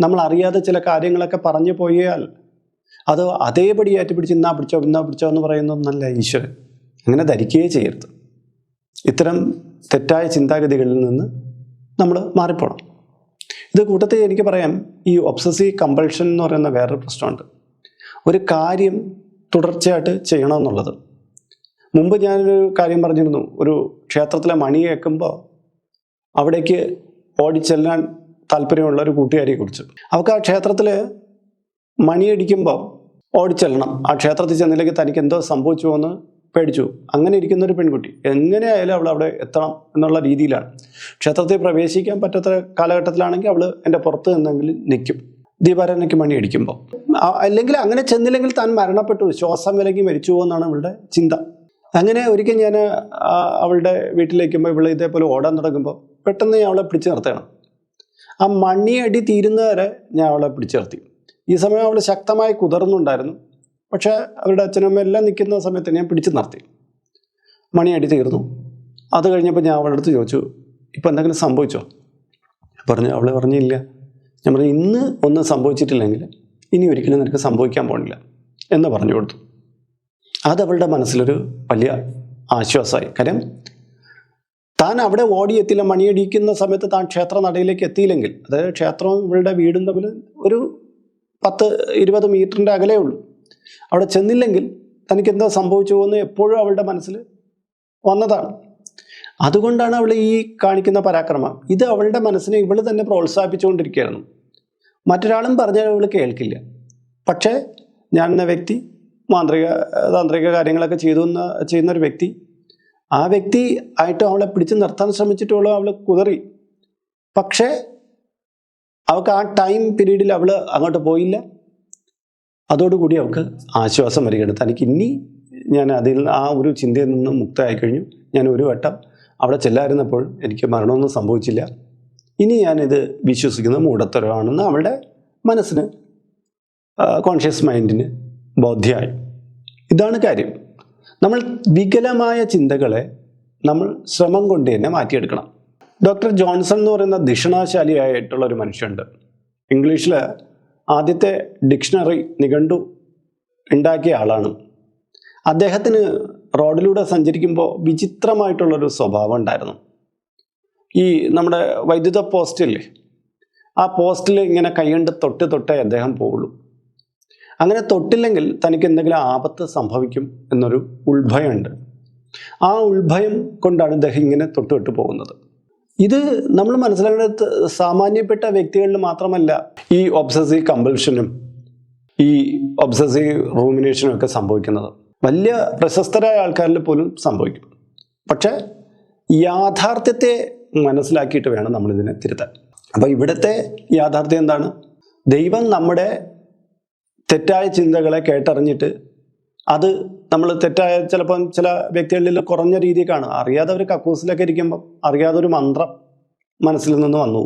നമ്മൾ അറിയാതെ ചില കാര്യങ്ങളൊക്കെ പറഞ്ഞു പോയാൽ അത് അതേപടി ഏറ്റുപിടിച്ച് ഇന്നാ പിടിച്ചോ ഇന്നാ പിടിച്ചോ എന്ന് പറയുന്നതൊന്നല്ല ഈശ്വരൻ. അങ്ങനെ ധരിക്കുകയേ ചെയ്യരുത്. ഇത്തരം തെറ്റായ ചിന്താഗതികളിൽ നിന്ന് നമ്മൾ മാറിപ്പോണം. ഇത് കൂട്ടത്തിൽ എനിക്ക് പറയാം ഈ ഒബ്സസീവ് കമ്പൾഷൻ എന്ന് പറയുന്ന വേറൊരു പ്രശ്നമുണ്ട്. ഒരു കാര്യം തുടർച്ചയായിട്ട് ചെയ്യണമെന്നുള്ളത്. മുമ്പ് ഞാനൊരു കാര്യം പറഞ്ഞിരുന്നു ഒരു ക്ഷേത്രത്തിലെ മണി കേൾക്കുമ്പോൾ അവിടേക്ക് ഓടിച്ചെല്ലാൻ താല്പര്യമുള്ള ഒരു കൂട്ടുകാരിയെ കുറിച്ച്. അവൾക്ക് ആ ക്ഷേത്രത്തിൽ മണിയടിക്കുമ്പോൾ ഓടിച്ചെല്ലണം. ആ ക്ഷേത്രത്തിൽ ചെന്നില്ലെങ്കിൽ തനിക്ക് എന്തോ സംഭവിച്ചു എന്ന് പേടിച്ചു. അങ്ങനെ ഇരിക്കുന്ന ഒരു പെൺകുട്ടി. എങ്ങനെയായാലും അവൾ അവിടെ എത്തണം എന്നുള്ള രീതിയിലാണ്. ക്ഷേത്രത്തിൽ പ്രവേശിക്കാൻ പറ്റാത്ത കാലഘട്ടത്തിലാണെങ്കിൽ അവൾ എന്റെ പുറത്ത് നിന്നെങ്കിലും നിൽക്കും. ദീപാരാധനയ്ക്ക് മണി അടിക്കുമ്പോൾ അല്ലെങ്കിൽ അങ്ങനെ ചെന്നില്ലെങ്കിൽ താൻ മരണപ്പെട്ടു. ശ്വാസം വിലങ്ങി മരിച്ചു എന്നാണ് അവളുടെ ചിന്ത. അങ്ങനെ ഒരിക്കൽ ഞാൻ അവളുടെ വീട്ടിലേക്കുമ്പോൾ ഇവൾ ഇതേപോലെ ഓടാൻ തുടങ്ങുമ്പോൾ പെട്ടെന്ന് ഞാൻ അവളെ പിടിച്ചു നിർത്തണം. ആ മണിയടി തീരുന്നവരെ ഞാൻ അവളെ പിടിച്ചു നിർത്തി. ഈ സമയം അവൾ ശക്തമായി കുതിർന്നുണ്ടായിരുന്നു പക്ഷേ അവരുടെ അച്ഛനും അമ്മ എല്ലാം നിൽക്കുന്ന സമയത്ത് ഞാൻ പിടിച്ചു നിർത്തി. മണിയടി തീർന്നു. അത് കഴിഞ്ഞപ്പോൾ ഞാൻ അവളുടെ അടുത്ത് ചോദിച്ചു ഇപ്പം എന്തെങ്കിലും സംഭവിച്ചോ? പറഞ്ഞു അവൾ പറഞ്ഞില്ല. ഞാൻ പറഞ്ഞു ഇന്ന് ഒന്നും സംഭവിച്ചിട്ടില്ലെങ്കിൽ ഇനി ഒരിക്കലും നിനക്ക് സംഭവിക്കാൻ പോണില്ല എന്ന് പറഞ്ഞു കൊടുത്തു. അത് അവളുടെ മനസ്സിലൊരു വലിയ ആശ്വാസമായി. കാര്യം താൻ അവിടെ ഓടിയെത്തില്ല മണിയടിക്കുന്ന സമയത്ത് താൻ ക്ഷേത്ര നടയിലേക്ക് എത്തിയില്ലെങ്കിൽ അതായത് ക്ഷേത്രവും ഇവളുടെ വീടും തമ്മിൽ ഒരു പത്ത് ഇരുപത് മീറ്ററിന്റെ അകലേ ഉള്ളൂ. അവിടെ ചെന്നില്ലെങ്കിൽ തനിക്ക് എന്താ സംഭവിച്ചു എന്ന് എപ്പോഴും അവളുടെ മനസ്സിൽ വന്നതാണ്. അതുകൊണ്ടാണ് അവൾ ഈ കാണിക്കുന്ന പരാക്രമം. ഇത് അവളുടെ മനസ്സിനെ ഇവൾ തന്നെ പ്രോത്സാഹിപ്പിച്ചുകൊണ്ടിരിക്കുകയായിരുന്നു മറ്റൊരാളും പറഞ്ഞാൽ അവൾ കേൾക്കില്ല. പക്ഷേ ഞാൻ എന്ന വ്യക്തി മാന്ത്രിക താന്ത്രിക കാര്യങ്ങളൊക്കെ ചെയ്തു ചെയ്യുന്ന ഒരു വ്യക്തി ആ വ്യക്തി ആയിട്ട് അവളെ പിടിച്ച് നിർത്താൻ ശ്രമിച്ചിട്ടുള്ളൂ അവൾ കുതറി. പക്ഷേ അവൾക്ക് ആ ടൈം പീരീഡിൽ അവൾ അങ്ങോട്ട് പോയില്ല. അതോടുകൂടി അവൾക്ക് ആശ്വാസം വരികയാണ് തനിക്ക് ഇനി ഞാൻ അതിൽ ആ ഒരു ചിന്തയിൽ നിന്ന് മുക്തമായി കഴിഞ്ഞു ഞാൻ ഒരു വട്ടം അവിടെ ചെല്ലായിരുന്നപ്പോൾ എനിക്ക് മരണമൊന്നും സംഭവിച്ചില്ല. ഇനി ഞാനിത് വിശ്വസിക്കുന്ന മൂടത്തരമാണെന്ന് അവളുടെ മനസ്സിന് കോൺഷ്യസ് മൈൻഡിന് ബോധ്യമായി. ഇതാണ് കാര്യം. നമ്മൾ വികലമായ ചിന്തകളെ നമ്മൾ ശ്രമം കൊണ്ട് തന്നെ മാറ്റിയെടുക്കണം. ഡോക്ടർ ജോൺസൺ എന്ന് പറയുന്ന ദക്ഷിണാശാലിയായിട്ടുള്ള ഒരു മനുഷ്യനുണ്ട്. ഇംഗ്ലീഷിൽ ആദ്യത്തെ ഡിക്ഷണറി നിഘണ്ടു ഉണ്ടാക്കിയ ആളാണ്. അദ്ദേഹത്തിന് റോഡിലൂടെ സഞ്ചരിക്കുമ്പോൾ വിചിത്രമായിട്ടുള്ളൊരു സ്വഭാവം ഉണ്ടായിരുന്നു. ഈ നമ്മുടെ വൈദ്യുത പോസ്റ്റില്ലേ ആ പോസ്റ്റിൽ ഇങ്ങനെ കൈകൊണ്ട് തൊട്ട് തൊട്ടേ അദ്ദേഹം പോവുള്ളൂ. അങ്ങനെ തൊട്ടില്ലെങ്കിൽ തനിക്ക് എന്തെങ്കിലും ആപത്ത് സംഭവിക്കും എന്നൊരു ഉൾഭയമുണ്ട്. ആ ഉൾഭയം കൊണ്ടാണ് അദ്ദേഹം ഇങ്ങനെ തൊട്ട് പോകുന്നത്. ഇത് നമ്മൾ മനസ്സിലാക്കേണ്ടത് സാമാന്യപ്പെട്ട വ്യക്തികളിൽ മാത്രമല്ല ഈ ഒബ്സസീവ് കമ്പൽഷനും ഈ ഒബ്സസീവ് റൂമിനേഷനും ഒക്കെ സംഭവിക്കുന്നത്. വലിയ പ്രശസ്തരായ ആൾക്കാരിൽ പോലും സംഭവിക്കും. പക്ഷേ യാഥാർത്ഥ്യത്തെ മനസ്സിലാക്കിയിട്ട് വേണം നമ്മളിതിനെ തിരുത്താൻ. അപ്പോൾ ഇവിടുത്തെ യാഥാർത്ഥ്യം എന്താണ്? ദൈവം നമ്മുടെ തെറ്റായ ചിന്തകളെ കേട്ടറിഞ്ഞിട്ട് അത് നമ്മൾ തെറ്റായ ചിലപ്പം ചില വ്യക്തികളിൽ കുറഞ്ഞ രീതിയിൽ കാണും അറിയാതെ ഒരു കക്കൂസിലൊക്കെ ഇരിക്കുമ്പം അറിയാതെ ഒരു മന്ത്രം മനസ്സിൽ നിന്ന് വന്നു.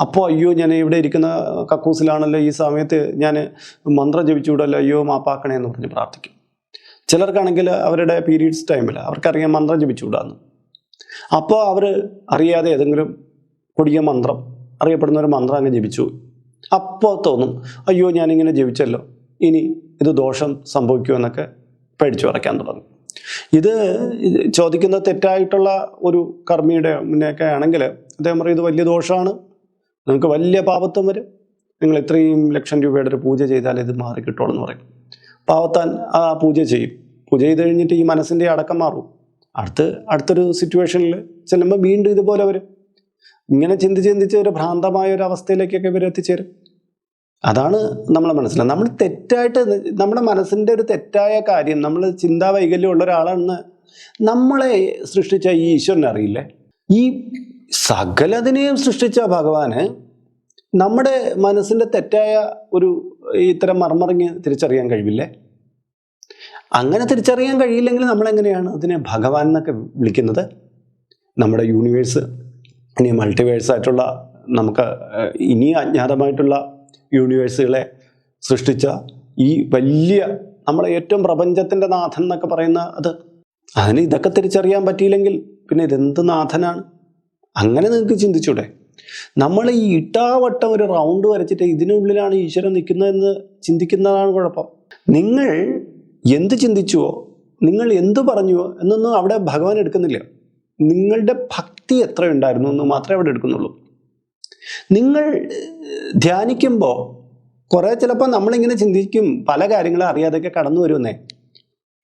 അപ്പോൾ അയ്യോ ഞാൻ ഇവിടെ ഇരിക്കുന്ന കക്കൂസിലാണല്ലോ ഈ സമയത്ത് ഞാൻ മന്ത്രം ജപിച്ചുവിടല്ലോ അയ്യോ മാപ്പാക്കണേ എന്ന് പറഞ്ഞ് പ്രാർത്ഥിക്കും. ചിലർക്കാണെങ്കിൽ അവരുടെ പീരീഡ്സ് ടൈമിൽ അവർക്കറിയാം മന്ത്രം ജപിച്ചുവിടാന്ന് അപ്പോൾ അവർ അറിയാതെ ഏതെങ്കിലും കൊടിയ മന്ത്രം അറിയപ്പെടുന്ന ഒരു മന്ത്രം അങ്ങ് ജപിച്ചു. അപ്പോൾ തോന്നും അയ്യോ ഞാനിങ്ങനെ ജപിച്ചല്ലോ. ഇനി ഇത് ദോഷം സംഭവിക്കുമെന്നൊക്കെ പേടിച്ചു പറയ്ക്കാൻ തുടങ്ങും. ഇത് ചോദിക്കുന്ന തെറ്റായിട്ടുള്ള ഒരു കർമ്മിയുടെ മുന്നേക്കെ ആണെങ്കിൽ അദ്ദേഹം പറയും ഇത് വലിയ ദോഷമാണ്. നിങ്ങൾക്ക് വലിയ പാപത്വം വരും. നിങ്ങൾ ഇത്രയും ലക്ഷം രൂപയുടെ ഒരു പൂജ ചെയ്താൽ ഇത് മാറി കിട്ടുള്ളൂ എന്ന് പറയും. പാവത്താൻ ആ പൂജ ചെയ്യും. പൂജ ചെയ്ത് കഴിഞ്ഞിട്ട് ഈ മനസ്സിന്റെ അടക്കം മാറും. അടുത്ത് അടുത്തൊരു സിറ്റുവേഷനിൽ ചെല്ലുമ്പോൾ വീണ്ടും ഇതുപോലെ വരും. ഇങ്ങനെ ചിന്തിച്ച് ചിന്തിച്ച് ഒരു ഭ്രാന്തമായ ഒരു അവസ്ഥയിലേക്കൊക്കെ ഇവർ എത്തിച്ചേരും. അതാണ് നമ്മളെ മനസ്സിലാക്കുക നമ്മൾ തെറ്റായിട്ട് നമ്മുടെ മനസ്സിന്റെ ഒരു തെറ്റായ കാര്യം നമ്മൾ ചിന്താ വൈകല്യമുള്ള ഒരാളാണെന്ന് നമ്മളെ സൃഷ്ടിച്ച ഈ ഈശ്വരനെ അറിയില്ലേ? ഈ സകലതിനെയും സൃഷ്ടിച്ച ഭഗവാന് നമ്മുടെ മനസ്സിന്റെ തെറ്റായ ഒരു ഇത്തരം മർമറിങ് തിരിച്ചറിയാൻ കഴിവില്ലേ? അങ്ങനെ തിരിച്ചറിയാൻ കഴിയില്ലെങ്കിൽ നമ്മളെങ്ങനെയാണ് അതിനെ ഭഗവാൻ എന്നൊക്കെ വിളിക്കുന്നത്? നമ്മുടെ യൂണിവേഴ്സ് ഇനി മൾട്ടിവേഴ്സ് ആയിട്ടുള്ള നമുക്ക് ഇനി അജ്ഞാതമായിട്ടുള്ള യൂണിവേഴ്സുകളെ സൃഷ്ടിച്ച ഈ വലിയ നമ്മളെ ഏറ്റവും പ്രപഞ്ചത്തിന്റെ നാഥൻ എന്നൊക്കെ പറയുന്ന അത്. അതിന് ഇതൊക്കെ തിരിച്ചറിയാൻ പറ്റിയില്ലെങ്കിൽ പിന്നെ ഇതെന്ത് നാഥനാണ്? അങ്ങനെ നിങ്ങൾക്ക് ചിന്തിച്ചൂടെ? നമ്മൾ ഈ ഇട്ടാവട്ടം ഒരു റൗണ്ട് വരച്ചിട്ട് ഇതിനുള്ളിലാണ് ഈശ്വരൻ നിൽക്കുന്നതെന്ന് ചിന്തിക്കുന്നതാണ് കുഴപ്പം. നിങ്ങൾ എന്ത് ചിന്തിച്ചുവോ നിങ്ങൾ എന്ത് പറഞ്ഞുവോ എന്നൊന്നും അവിടെ ഭഗവാൻ എടുക്കുന്നില്ല. നിങ്ങളുടെ ഭക്തി എത്ര ഉണ്ടായിരുന്നു എന്ന് മാത്രമേ അവിടെ എടുക്കുന്നുള്ളൂ. നിങ്ങൾ ധ്യാനിക്കുമ്പോൾ കുറേ ചിലപ്പോൾ നമ്മളിങ്ങനെ ചിന്തിക്കും പല കാര്യങ്ങളും അറിയാതെയൊക്കെ കടന്നു വരുമെന്നേ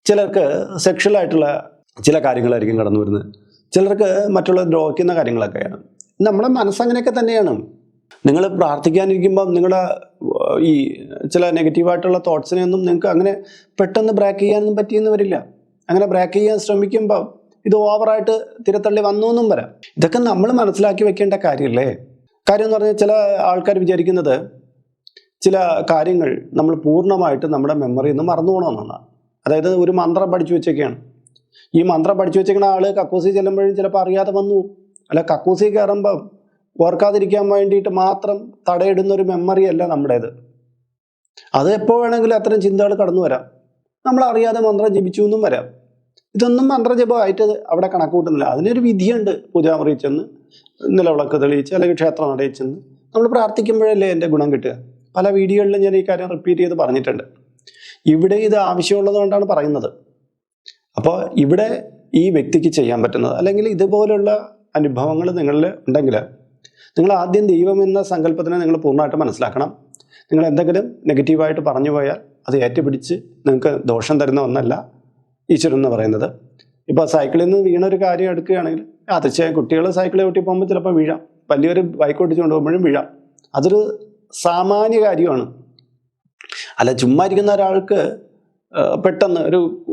ചിലർക്ക് സെക്ഷൽ ആയിട്ടുള്ള ചില കാര്യങ്ങളായിരിക്കും കടന്നു വരുന്നത്. ചിലർക്ക് മറ്റുള്ള ദ്രോഹിക്കുന്ന കാര്യങ്ങളൊക്കെയാണ്. നമ്മുടെ മനസ്സങ്ങനെയൊക്കെ തന്നെയാണ്. നിങ്ങൾ പ്രാർത്ഥിക്കാനിരിക്കുമ്പം നിങ്ങളുടെ ഈ ചില നെഗറ്റീവായിട്ടുള്ള തോട്ട്സിനെ ഒന്നും നിങ്ങൾക്ക് അങ്ങനെ പെട്ടെന്ന് ബ്രേക്ക് ചെയ്യാനൊന്നും പറ്റിയെന്ന് വരില്ല. അങ്ങനെ ബ്രേക്ക് ചെയ്യാൻ ശ്രമിക്കുമ്പോൾ ഇത് ഓവറായിട്ട് തിരത്തള്ളി വന്നു എന്നും വരാം. ഇതൊക്കെ നമ്മൾ മനസ്സിലാക്കി വെക്കേണ്ട കാര്യമല്ലേ? കാര്യം എന്ന് പറഞ്ഞാൽ ചില ആൾക്കാർ വിചാരിക്കുന്നത് ചില കാര്യങ്ങൾ നമ്മൾ പൂർണമായിട്ട് നമ്മുടെ മെമ്മറിയിൽ നിന്ന് മറന്നു പോകണമെന്നാണ്. അതായത് ഒരു മന്ത്രം പഠിച്ചു വെച്ചൊക്കെയാണ്. ഈ മന്ത്രം പഠിച്ചു വെച്ചേക്കുന്ന ആൾ കക്കൂസി ചെല്ലുമ്പോഴും ചിലപ്പോൾ അറിയാതെ വന്നു. അല്ല കക്കൂസി കയറുമ്പം ഓർക്കാതിരിക്കാൻ വേണ്ടിയിട്ട് മാത്രം തടയിടുന്ന ഒരു മെമ്മറി അല്ല നമ്മുടേത്. അത് എപ്പോൾ വേണമെങ്കിലും അത്തരം ചിന്തകൾ കടന്നു വരാം. നമ്മൾ അറിയാതെ മന്ത്രം ജപിച്ചു എന്നും വരാം. ഇതൊന്നും മന്ത്രജപമായിട്ട് അവിടെ കണക്കൂട്ടുന്നില്ല അതിനൊരു വിധിയുണ്ട്. പൂജാമറിയിച്ചെന്ന് ചെന്ന് നിലവിളക്ക് തെളിയിച്ച് അല്ലെങ്കിൽ ക്ഷേത്രം അടയിച്ചെന്ന് നമ്മൾ പ്രാർത്ഥിക്കുമ്പോഴല്ലേ എന്റെ ഗുണം കിട്ടുക. പല വീഡിയോകളിലും ഞാൻ ഈ കാര്യം റിപ്പീറ്റ് ചെയ്ത് പറഞ്ഞിട്ടുണ്ട്. ഇവിടെ ഇത് ആവശ്യമുള്ളത് കൊണ്ടാണ് പറയുന്നത്. അപ്പോൾ ഇവിടെ ഈ വ്യക്തിക്ക് ചെയ്യാൻ പറ്റുന്നത് അല്ലെങ്കിൽ ഇതുപോലുള്ള അനുഭവങ്ങൾ നിങ്ങളിൽ ഉണ്ടെങ്കിൽ നിങ്ങൾ ആദ്യം ദൈവം എന്ന സങ്കല്പത്തിനെ നിങ്ങൾ പൂർണമായിട്ട് മനസ്സിലാക്കണം. നിങ്ങൾ എന്തെങ്കിലും നെഗറ്റീവായിട്ട് പറഞ്ഞു പോയാൽ അത് ഏറ്റുപിടിച്ച് നിങ്ങൾക്ക് ദോഷം തരുന്ന ഒന്നല്ല ഈശ്വരൻ എന്ന് പറയുന്നത്. ഇപ്പോൾ സൈക്കിളിൽ നിന്ന് വീണൊരു കാര്യം എടുക്കുകയാണെങ്കിൽ തീർച്ചയായും കുട്ടികൾ സൈക്കിൾ ചവിട്ടി പോകുമ്പോൾ ചിലപ്പോൾ വീഴാം. വലിയൊരു ബൈക്ക് ഓടിച്ചുകൊണ്ട് പോകുമ്പോഴും വീഴാം. അതൊരു സാമാന്യ കാര്യമാണ്. അല്ല ചുമ്മാ ഇരിക്കുന്ന ഒരാൾക്ക് പെട്ടെന്ന് ഒരു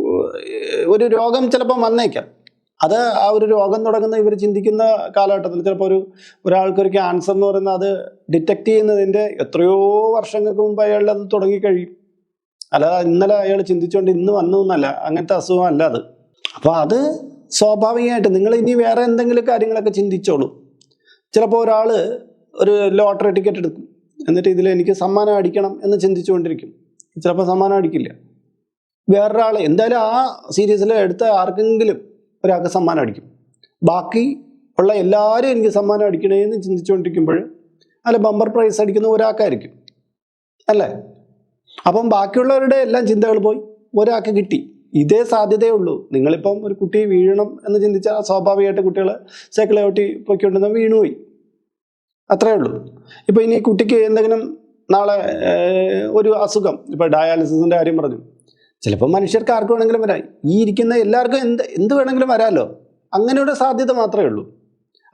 ഒരു രോഗം ചിലപ്പോൾ വന്നേക്കാം. അത് ആ ഒരു രോഗം തുടങ്ങുന്ന ഇവർ ചിന്തിക്കുന്ന കാലഘട്ടത്തിൽ ചിലപ്പോൾ ഒരു ഒരാൾക്ക് ഒരു ക്യാൻസർ എന്ന് പറയുന്നത് അത് ഡിറ്റക്ട് ചെയ്യുന്നതിന്റെ എത്രയോ വർഷങ്ങൾക്ക് മുമ്പ് അയാളുടെ അത് തുടങ്ങിക്കഴിയും. അല്ലാതെ ഇന്നലെ അയാൾ ചിന്തിച്ചുകൊണ്ട് ഇന്ന് വന്നു എന്നല്ല അങ്ങനത്തെ അസുഖം അല്ല അത്. അപ്പോൾ അത് സ്വാഭാവികമായിട്ട് നിങ്ങൾ ഇനി വേറെ എന്തെങ്കിലും കാര്യങ്ങളൊക്കെ ചിന്തിച്ചോളൂ. ചിലപ്പോൾ ഒരാൾ ഒരു ലോട്ടറി ടിക്കറ്റ് എടുക്കും. എന്നിട്ട് ഇതിൽ എനിക്ക് സമ്മാനം അടിക്കണം എന്ന് ചിന്തിച്ചുകൊണ്ടിരിക്കും. ചിലപ്പോൾ സമ്മാനം അടിക്കില്ല. വേറൊരാൾ എന്തായാലും ആ സീരീസിൽ എടുത്ത ആർക്കെങ്കിലും ഒരാൾക്ക് സമ്മാനം അടിക്കും. ബാക്കി ഉള്ള എല്ലാവരും എനിക്ക് സമ്മാനം അടിക്കണേ എന്ന് ചിന്തിച്ചുകൊണ്ടിരിക്കുമ്പോൾ അല്ല ബമ്പർ പ്രൈസ് അടിക്കുന്ന ഒരാൾക്കായിരിക്കും. അല്ലേ? അപ്പം ബാക്കിയുള്ളവരുടെ എല്ലാം ചിന്തകൾ പോയി. ഒരാൾക്ക് കിട്ടി. ഇതേ സാധ്യതയേ ഉള്ളൂ. നിങ്ങളിപ്പം ഒരു കുട്ടി വീഴണം എന്ന് ചിന്തിച്ചാൽ സ്വാഭാവികമായിട്ട് കുട്ടികൾ സൈക്കിളെ ഓട്ടി പൊയ്ക്കൊണ്ടിരുന്ന വീണുപോയി. അത്രേ ഉള്ളൂ. ഇപ്പോൾ ഇനി കുട്ടിക്ക് എന്തെങ്കിലും നാളെ ഒരു അസുഖം. ഇപ്പോൾ ഡയാലിസിസിന്റെ കാര്യം പറഞ്ഞു. ചിലപ്പോൾ മനുഷ്യർക്ക് ആർക്ക് വേണമെങ്കിലും വരാം. ഈ ഇരിക്കുന്ന എല്ലാവർക്കും എന്ത് എന്ത് വേണമെങ്കിലും വരാമല്ലോ അങ്ങനെയുള്ള സാധ്യത മാത്രമേ ഉള്ളൂ.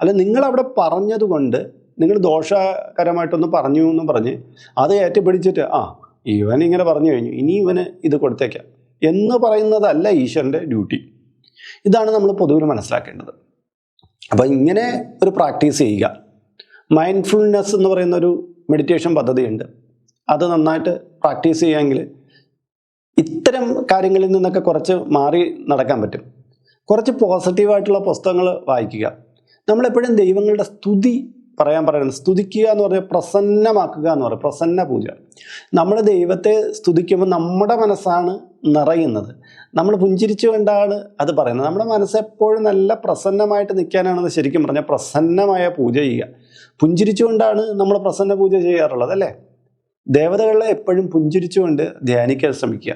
അല്ല നിങ്ങളവിടെ പറഞ്ഞതുകൊണ്ട് നിങ്ങൾ ദോഷകരമായിട്ടൊന്ന് പറഞ്ഞു എന്ന് പറഞ്ഞ് അത് ഏറ്റുപിടിച്ചിട്ട് ആ ഇവൻ ഇങ്ങനെ പറഞ്ഞു കഴിഞ്ഞു. ഇനി ഇവന് ഇത് കൊടുത്തേക്കാം. എന്ന് പറയുന്നതല്ല ഈശ്വരന്റെ ഡ്യൂട്ടി. ഇതാണ് നമ്മൾ പൊതുവിൽ മനസ്സിലാക്കേണ്ടത്. അപ്പോൾ ഇങ്ങനെ ഒരു പ്രാക്ടീസ് ചെയ്യുക. മൈൻഡ്ഫുൾനെസ് എന്ന് പറയുന്ന ഒരു മെഡിറ്റേഷൻ പദ്ധതിയുണ്ട്. അത് നന്നായിട്ട് പ്രാക്ടീസ് ചെയ്യാമെങ്കിൽ ഇത്തരം കാര്യങ്ങളിൽ നിന്നൊക്കെ കുറച്ച് മാറി നടക്കാൻ പറ്റും. കുറച്ച് പോസിറ്റീവായിട്ടുള്ള പുസ്തകങ്ങൾ വായിക്കുക. നമ്മളെപ്പോഴും ദൈവങ്ങളുടെ സ്തുതി പറയാൻ പറയുന്നത് സ്തുതിക്കുക എന്ന് പറഞ്ഞാൽ പ്രസന്നമാക്കുക എന്ന് പറയും പ്രസന്ന പൂജ. നമ്മൾ ദൈവത്തെ സ്തുതിക്കുമ്പോൾ നമ്മുടെ മനസ്സാണ് നിറയുന്നത്. നമ്മൾ പുഞ്ചിരിച്ചുകൊണ്ടാണ് അത് പറയുന്നത്. നമ്മുടെ മനസ്സെപ്പോഴും നല്ല പ്രസന്നമായിട്ട് നിൽക്കാനാണെന്ന് ശരിക്കും പറഞ്ഞാൽ പ്രസന്നമായ പൂജ ചെയ്യുക. പുഞ്ചിരിച്ചുകൊണ്ടാണ് നമ്മൾ പ്രസന്ന പൂജ ചെയ്യാറുള്ളത് അല്ലേ? ദേവതകളെ എപ്പോഴും പുഞ്ചിരിച്ചുകൊണ്ട് ധ്യാനിക്കാൻ ശ്രമിക്കുക.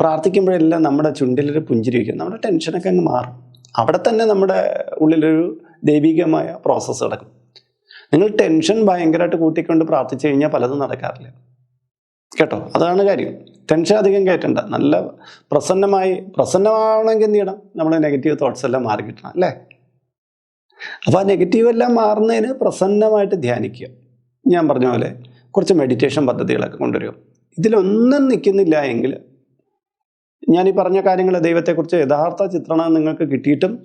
പ്രാർത്ഥിക്കുമ്പോഴെല്ലാം നമ്മുടെ ചുണ്ടിലൊരു പുഞ്ചിരി വയ്ക്കുക നമ്മുടെ ടെൻഷനൊക്കെ അങ്ങ് മാറും. അവിടെ തന്നെ നമ്മുടെ ഉള്ളിലൊരു ദൈവികമായ പ്രോസസ്സ് നടക്കും. നിങ്ങൾ ടെൻഷൻ ഭയങ്കരമായിട്ട് കൂട്ടിക്കൊണ്ട് പ്രാർത്ഥിച്ചു കഴിഞ്ഞാൽ പലതും നടക്കാറില്ല. കേട്ടോ? അതാണ് കാര്യം. ടെൻഷൻ അധികം കയറ്റണ്ട. നല്ല പ്രസന്നമായി പ്രസന്നമാവണമെങ്കിൽ എന്ത് ചെയ്യണം? നമ്മൾ നെഗറ്റീവ് തോട്ട്സ് എല്ലാം മാറി കിട്ടണം അല്ലേ? അപ്പോൾ ആ നെഗറ്റീവ് എല്ലാം മാറുന്നതിന് പ്രസന്നമായിട്ട് ധ്യാനിക്കുക. ഞാൻ പറഞ്ഞ പോലെ കുറച്ച് മെഡിറ്റേഷൻ പദ്ധതികളൊക്കെ കൊണ്ടുവരിക. ഇതിലൊന്നും നിൽക്കുന്നില്ല എങ്കിൽ ഞാൻ ഈ പറഞ്ഞ കാര്യങ്ങൾ ദൈവത്തെക്കുറിച്ച് യഥാർത്ഥ ചിത്രണം നിങ്ങൾക്ക് കിട്ടിയിട്ടും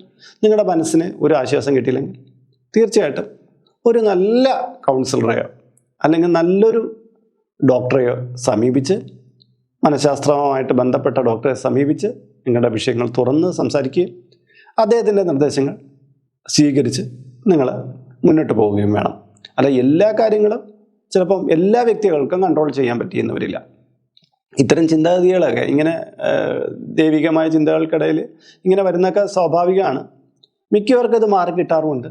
നിങ്ങളുടെ മനസ്സിന് ഒരു ആശ്വാസം കിട്ടിയില്ലെങ്കിൽ തീർച്ചയായിട്ടും ഒരു നല്ല കൗൺസിലറെയോ അല്ലെങ്കിൽ നല്ലൊരു ഡോക്ടറെയോ സമീപിച്ച് മനഃശാസ്ത്രവുമായിട്ട് ബന്ധപ്പെട്ട ഡോക്ടറെ സമീപിച്ച് നിങ്ങളുടെ വിഷയങ്ങൾ തുറന്ന് സംസാരിക്കുകയും അദ്ദേഹത്തിന്റെ നിർദ്ദേശങ്ങൾ സ്വീകരിച്ച് നിങ്ങൾ മുന്നോട്ട് പോവുകയും വേണം. അല്ല എല്ലാ കാര്യങ്ങളും ചിലപ്പം എല്ലാ വ്യക്തികൾക്കും കൺട്രോൾ ചെയ്യാൻ പറ്റിയെന്ന് വരില്ല ഇത്തരം ചിന്താഗതികളൊക്കെ ഇങ്ങനെ ദൈവികമായ ചിന്തകൾക്കിടയിൽ ഇങ്ങനെ വരുന്നൊക്കെ സ്വാഭാവികമാണ്. മിക്കവർക്കും മാറി കിട്ടാറുമുണ്ട്.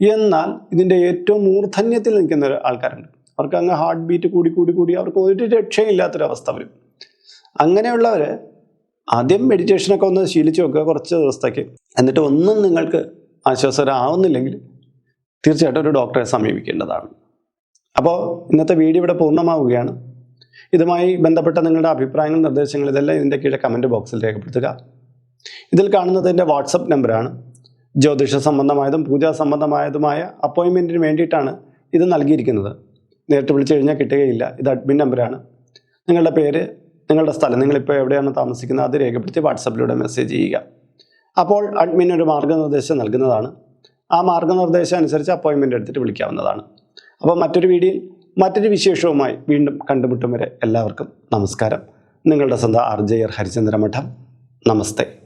എന്നാൽ ഇതിന്റെ ഏറ്റവും മൂർധന്യത്തിൽ നിൽക്കുന്ന ആൾക്കാരുണ്ട്. അവർക്ക് അങ്ങ് ഹാർട്ട് ബീറ്റ് കൂടി കൂടി കൂടി അവർക്ക് ഒരു രക്ഷയില്ലാത്തൊരവസ്ഥ വരും. അങ്ങനെയുള്ളവർ ആദ്യം മെഡിറ്റേഷനൊക്കെ ഒന്ന് ശീലിച്ചു വെക്കുക കുറച്ച് ദിവസത്തേക്ക്. എന്നിട്ട് ഒന്നും നിങ്ങൾക്ക് ആശ്വാസകരമാവുന്നില്ലെങ്കിൽ തീർച്ചയായിട്ടും ഒരു ഡോക്ടറെ സമീപിക്കേണ്ടതാണ്. അപ്പോൾ ഇന്നത്തെ വീഡിയോ ഇവിടെ പൂർണമാവുകയാണ്. ഇതുമായി ബന്ധപ്പെട്ട നിങ്ങളുടെ അഭിപ്രായങ്ങൾ നിർദ്ദേശങ്ങൾ ഇതെല്ലാം ഇതിന്റെ കീഴെ കമന്റ് ബോക്സിൽ രേഖപ്പെടുത്തുക. ഇതിൽ കാണുന്നത് എന്റെ വാട്സപ്പ് നമ്പറാണ് ജ്യോതിഷ സംബന്ധമായതും പൂജാ സംബന്ധമായതുമായ അപ്പോയിൻമെന്റിന് വേണ്ടിയിട്ടാണ് ഇത് നൽകിയിരിക്കുന്നത്. നേരിട്ട് വിളിച്ചു കഴിഞ്ഞാൽ കിട്ടുകയില്ല. ഇത് അഡ്മിൻ നമ്പറാണ് നിങ്ങളുടെ പേര് നിങ്ങളുടെ സ്ഥലം നിങ്ങളിപ്പോൾ എവിടെയാണ് താമസിക്കുന്നത് അത് രേഖപ്പെടുത്തി വാട്സപ്പിലൂടെ മെസ്സേജ് ചെയ്യുക. അപ്പോൾ അഡ്മിൻ ഒരു മാർഗനിർദ്ദേശം നൽകുന്നതാണ്. ആ മാർഗനിർദ്ദേശം അനുസരിച്ച് അപ്പോയിൻമെന്റ് എടുത്തിട്ട് വിളിക്കാവുന്നതാണ്. അപ്പോൾ മറ്റൊരു വീഡിയോയിൽ മറ്റൊരു വിശേഷവുമായി വീണ്ടും കണ്ടുമുട്ടും വരെ എല്ലാവർക്കും നമസ്കാരം. നിങ്ങളുടെ സ്വന്തം ആർ ജെ ആർ ഹരിചന്ദ്രമഠം. നമസ്തേ.